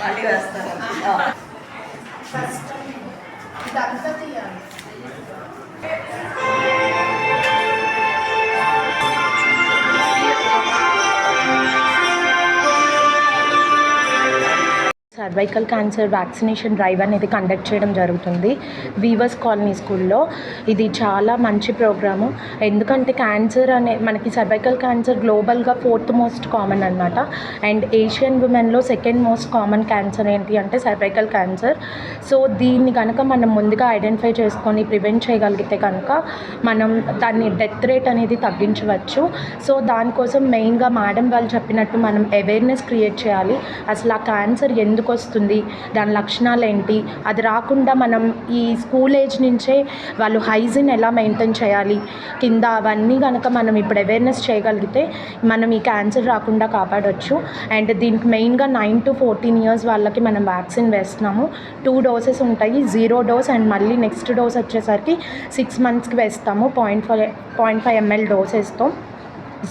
మళ్ళీ వేస్తారు cervical cancer vaccination drive అనేది కండక్ట్ చేయడం జరుగుతుంది. వీవర్స్ కాలనీ స్కూల్లో ఇది చాలా మంచి ప్రోగ్రాము ఎందుకంటే క్యాన్సర్ అనే మనకి సర్వైకల్ క్యాన్సర్ గ్లోబల్గా ఫోర్త్ మోస్ట్ కామన్ అనమాట అండ్ ఏషియన్ ఉమెన్లో సెకండ్ మోస్ట్ కామన్ క్యాన్సర్ ఏంటి అంటే సర్వైకల్ క్యాన్సర్ సో దీన్ని కనుక మనం ముందుగా ఐడెంటిఫై చేసుకొని ప్రివెంట్ చేయగలిగితే కనుక మనం దాన్ని డెత్ రేట్ అనేది తగ్గించవచ్చు. సో దానికోసం మెయిన్గా మేడం వాళ్ళు చెప్పినట్టు మనం అవేర్నెస్ క్రియేట్ చేయాలి. అసలు ఆ క్యాన్సర్ ఎందుకు వస్తుంది. దాని లక్షణాలు ఏంటి అది రాకుండా మనం ఈ స్కూల్ ఏజ్ నుంచే వాళ్ళు హైజీన్ ఎలా మెయింటైన్ చేయాలి? కింద అవన్నీ కనుక మనం ఇప్పుడు అవేర్నెస్ చేయగలిగితే మనం ఈ క్యాన్సర్ రాకుండా కాపాడొచ్చు. అండ్ దీనికి మెయిన్గా నైన్ టు ఫోర్టీన్ ఇయర్స్ వాళ్ళకి మనం వ్యాక్సిన్ వేస్తున్నాము. టూ డోసెస్ ఉంటాయి. జీరో డోస్ అండ్ మళ్ళీ నెక్స్ట్ డోస్ వచ్చేసరికి సిక్స్ మంత్స్కి వేస్తాము. Point five point five ML డోసెస్తో.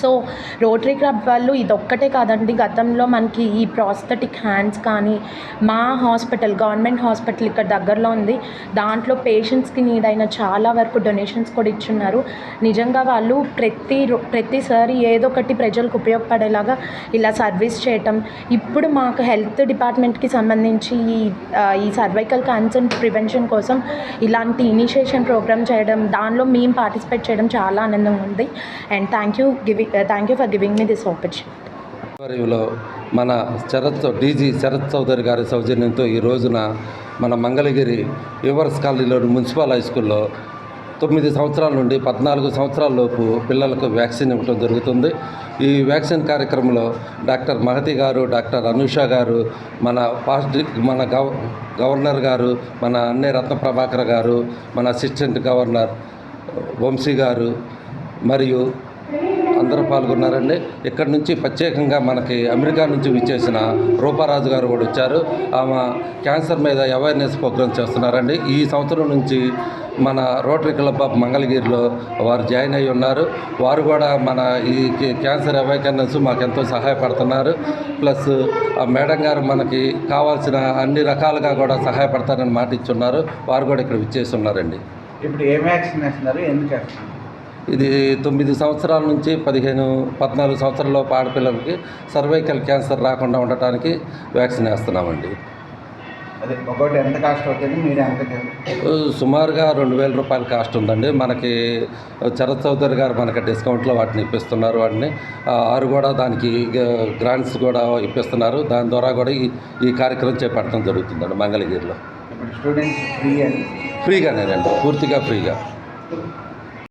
So rotary club వాళ్ళు ఇదొక్కటే కాదండి. గతంలో మనకి ఈ ప్రాస్థెటిక్ హ్యాండ్స్ కానీ మా హాస్పిటల్ గవర్నమెంట్ హాస్పిటల్ ఇక్కడ దగ్గరలో ఉంది. దాంట్లో పేషెంట్స్కి నీడ్ అయిన చాలా వరకు డొనేషన్స్ కూడా ఇచ్చున్నారు. నిజంగా వాళ్ళు ప్రతి రో- ప్రతిసారి ఏదో ఒకటి ప్రజలకు ఉపయోగపడేలాగా ఇలా సర్వీస్ చేయటం. ఇప్పుడు మాకు హెల్త్ డిపార్ట్మెంట్కి సంబంధించి ఈ ఈ సర్వైకల్ క్యాన్సర్ ప్రివెన్షన్ కోసం ఇలాంటి ఇనిషియేషన్ ప్రోగ్రామ్ చేయడం దానిలో మేము పార్టిసిపేట్ చేయడం చాలా ఆనందంగా ఉంది. And thank you giving thank you for giving me this opportunity ఆధ్వర్యంలో మన శరత్ డీజీ శరత్ చౌదరి గారి సౌజన్యంతో ఈ రోజున మన మంగళగిరి యువర్స్ కాలనీలోని మున్సిపల్ హై స్కూల్లో తొమ్మిది సంవత్సరాల నుండి పద్నాలుగు సంవత్సరాల లోపు పిల్లలకు వ్యాక్సిన్ ఇవ్వడం జరుగుతుంది. ఈ వ్యాక్సిన్ కార్యక్రమంలో డాక్టర్ మహతి గారు డాక్టర్ అనుష గారు మన పాస్ట్ మన గవ గవర్నర్ గారు మన అన్నే రత్న ప్రభాకర్ గారు మన అసిస్టెంట్ గవర్నర్ వంశీ గారు మరియు అందరూ పాల్గొన్నారండి. ఇక్కడ నుంచి ప్రత్యేకంగా మనకి అమెరికా నుంచి విచ్చేసిన రూపారాజు గారు కూడా వచ్చారు. ఆమె క్యాన్సర్ మీద అవేర్నెస్ ప్రోగ్రామ్ చేస్తున్నారండి. ఈ సంవత్సరం నుంచి మన రోటరీ క్లబ్ ఆఫ్ మంగళగిరిలో వారు జాయిన్ అయి ఉన్నారు. వారు కూడా మన ఈ క్యాన్సర్ అవేర్నెస్ మాకు ఎంతో సహాయపడుతున్నారు. ప్లస్ ఆ మేడం గారు మనకి కావాల్సిన అన్ని రకాలుగా కూడా సహాయపడతారని మాట ఇచ్చున్నారు వారు కూడా ఇక్కడ విచ్చేసి ఉన్నారండి. ఇప్పుడు ఏం వ్యాక్సిన్ వేస్తున్నారు ఎందుకు వేస్తున్నారు ఇది తొమ్మిది సంవత్సరాల నుంచి పదిహేను పద్నాలుగు సంవత్సరాల ఆడపిల్లలకి సర్వైకల్ క్యాన్సర్ రాకుండా ఉండటానికి వ్యాక్సిన్ వేస్తున్నామండి. ఒకటి ఎంత కాస్ట్ అవుతుంది? మీరు ఎంత సుమారుగా రెండు వేల రూపాయల కాస్ట్ ఉందండి. మనకి శరత్ చౌదరి గారు మనకి డిస్కౌంట్లో వాటిని ఇప్పిస్తున్నారు. వాటిని ఆ, వారు కూడా దానికి గ్రాంట్స్ కూడా ఇప్పిస్తున్నారు. దాని ద్వారా కూడా ఈ ఈ కార్యక్రమం చేపట్టడం జరుగుతుందండి మంగళగిరిలో. స్టూడెంట్స్ ఫ్రీ అని ఫ్రీగానేనండి పూర్తిగా ఫ్రీగా.